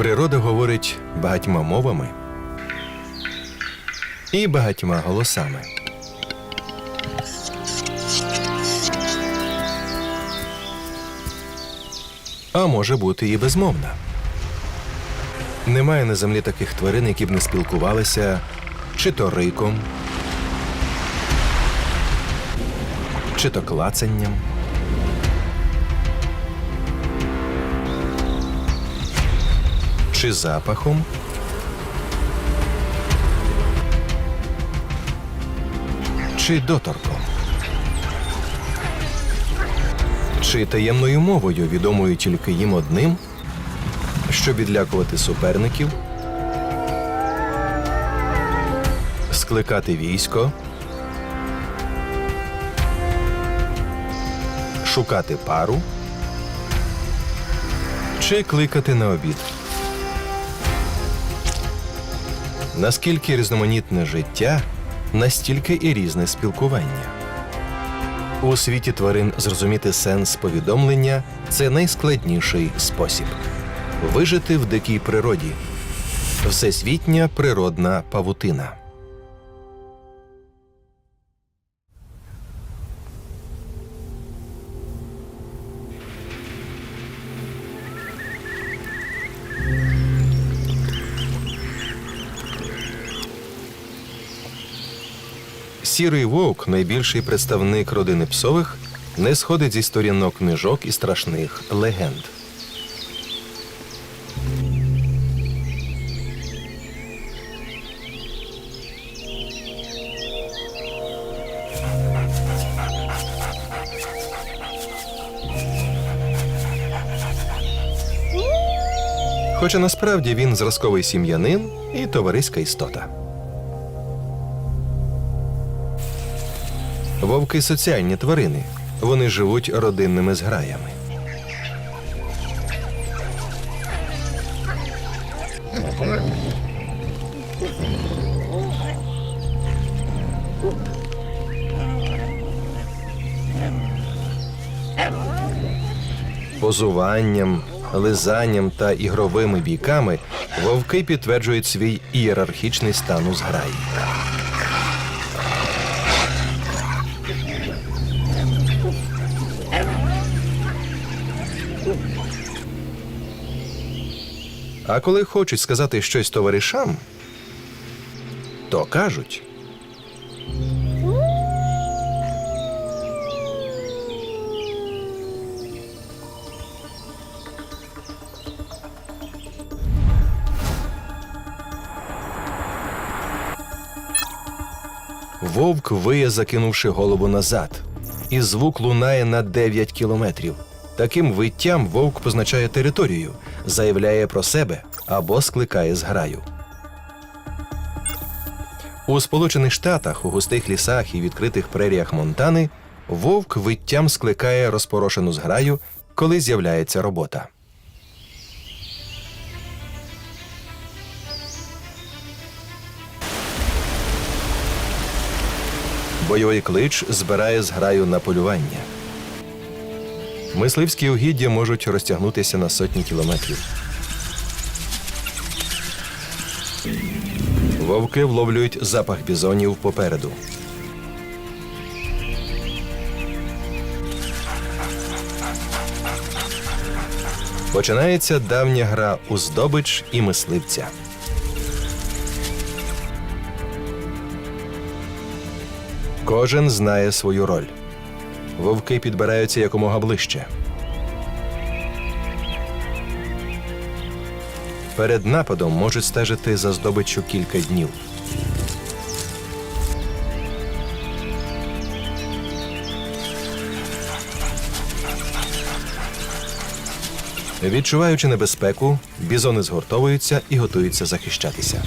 Природа говорить багатьма мовами і багатьма голосами. А може бути і безмовна. Немає на землі таких тварин, які б не спілкувалися чи то риком, чи то клацанням. Чи запахом. Чи доторком. Чи таємною мовою, відомою тільки їм одним, щоб відлякувати суперників, скликати військо, шукати пару чи кликати на обід. Наскільки різноманітне життя, настільки і різне спілкування. У світі тварин зрозуміти сенс повідомлення це найскладніший спосіб вижити в дикій природі. Всесвітня природна павутина. Сірий вовк, найбільший представник родини псових, не сходить зі сторінок книжок і страшних легенд. Хоча насправді він зразковий сім'янин і товариська істота. Вовки соціальні тварини. Вони живуть родинними зграями. Позуванням, лизанням та ігровими бійками вовки підтверджують свій ієрархічний стан у зграї. А коли хочуть сказати щось товаришам, то кажуть. Вовк виє, закинувши голову назад, і звук лунає на 9 кілометрів. Таким виттям вовк позначає територію, заявляє про себе або скликає зграю. У Сполучених Штатах, у густих лісах і відкритих преріях Монтани вовк виттям скликає розпорошену зграю, коли з'являється робота. Бойовий клич збирає зграю на полювання. Мисливські угіддя можуть розтягнутися на сотні кілометрів. Вовки вловлюють запах бізонів попереду. Починається давня гра у здобич і мисливця. Кожен знає свою роль. Вовки підбираються якомога ближче. Перед нападом можуть стежити за здобиччю кілька днів. Відчуваючи небезпеку, бізони згуртовуються і готуються захищатися.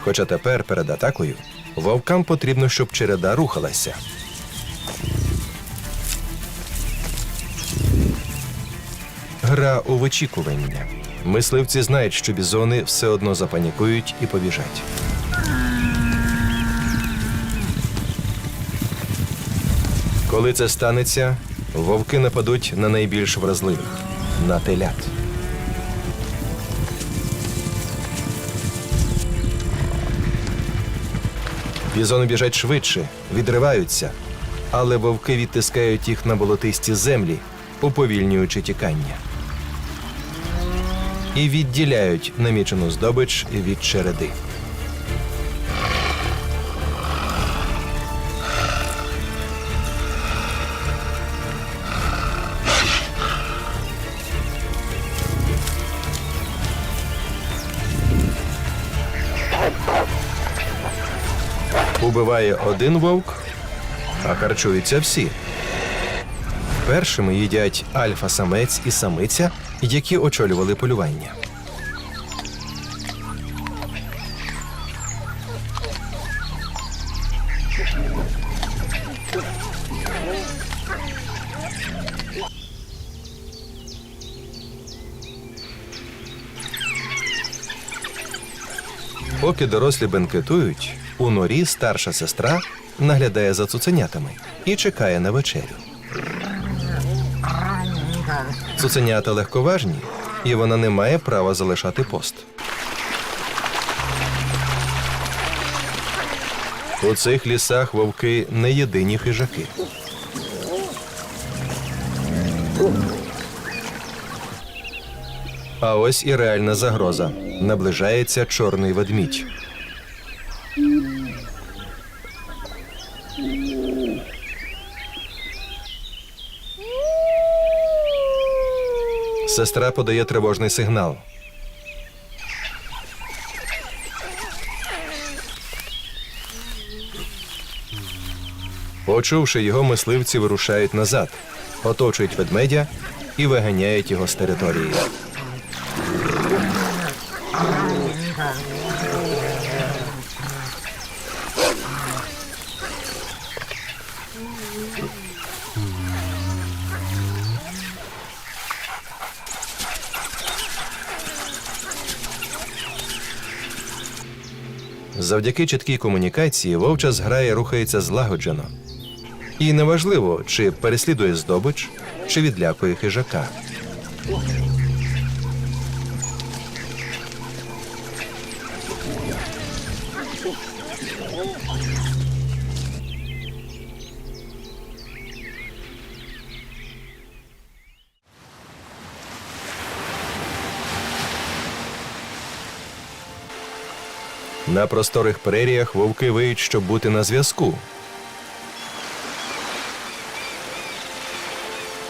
Хоча тепер перед атакою вовкам потрібно, щоб череда рухалася. Гра у вичікування. Мисливці знають, що бізони все одно запанікують і побіжать. Коли це станеться, вовки нападуть на найбільш вразливих на телят. Бізони біжать швидше, відриваються, але вовки відтискають їх на болотисті землі, уповільнюючи тікання. І відділяють намічену здобич від череди. Убиває один вовк, а харчуються всі. Першими їдять альфа-самець і самиця, які очолювали полювання. Поки дорослі бенкетують, у норі старша сестра наглядає за цуценятами і чекає на вечерю. Цуценята легковажні, і вона не має права залишати пост. У цих лісах вовки не єдині хижаки. А ось і реальна загроза. Наближається чорний ведмідь. Сестра подає тривожний сигнал. Почувши його, мисливці вирушають назад, оточують ведмедя і виганяють його з території. Завдяки чіткій комунікації вовча зграя рухається злагоджено. І неважливо, чи переслідує здобич, чи відлякує хижака. На просторих преріях вовки виють, щоб бути на зв'язку.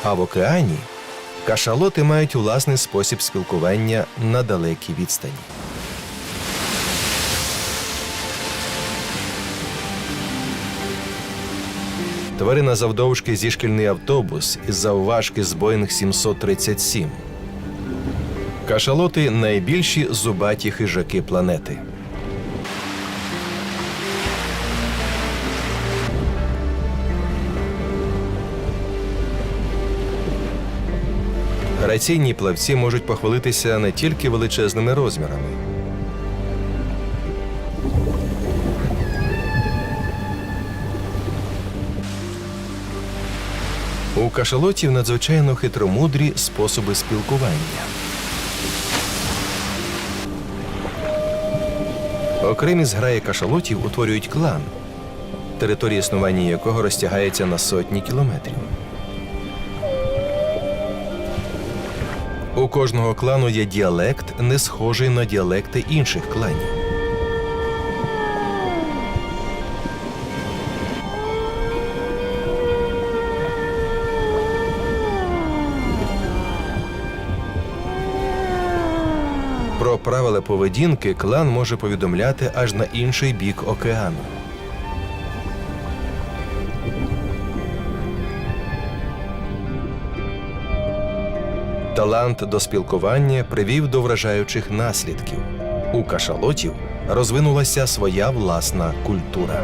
А в океані кашалоти мають власний спосіб спілкування на далекій відстані. Тварина завдовжки зі шкільний автобус із завважки з Боїнг 737. Кашалоти найбільші зубаті хижаки планети. Граційні плавці можуть похвалитися не тільки величезними розмірами. У кашалотів надзвичайно хитромудрі способи спілкування. Окремі зграї кашалотів утворюють клан, територія існування якого розтягається на сотні кілометрів. У кожного клану є діалект, не схожий на діалекти інших кланів. Про правила поведінки клан може повідомляти аж на інший бік океану. Талант до спілкування привів до вражаючих наслідків. У кашалотів розвинулася своя власна культура.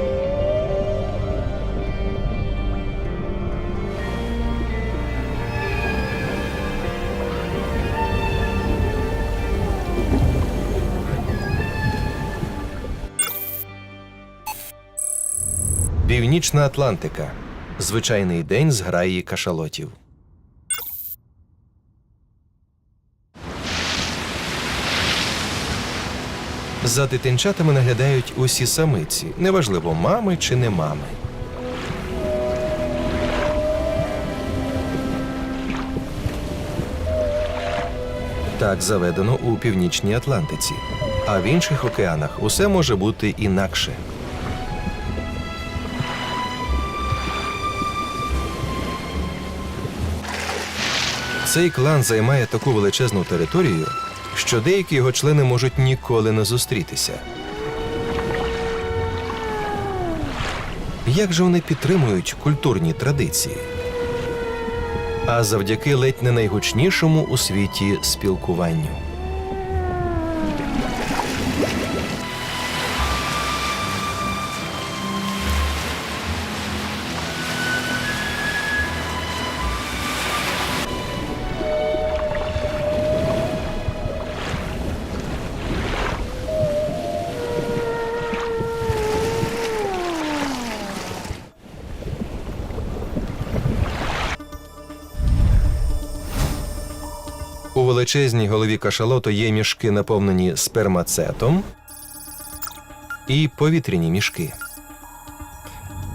Північна Атлантика. Звичайний день зграї кашалотів. За дитинчатами наглядають усі самиці, неважливо, мами чи не мами. Так заведено у північній Атлантиці, а в інших океанах усе може бути інакше. Цей клан займає таку величезну територію, що деякі його члени можуть ніколи не зустрітися. Як же вони підтримують культурні традиції? А завдяки ледь не найгучнішому у світі спілкуванню. У величезній голові кашалоту є мішки, наповнені спермацетом і повітряні мішки.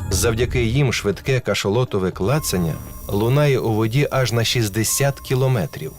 Завдяки їм швидке кашалотове клацання лунає у воді аж на 60 кілометрів.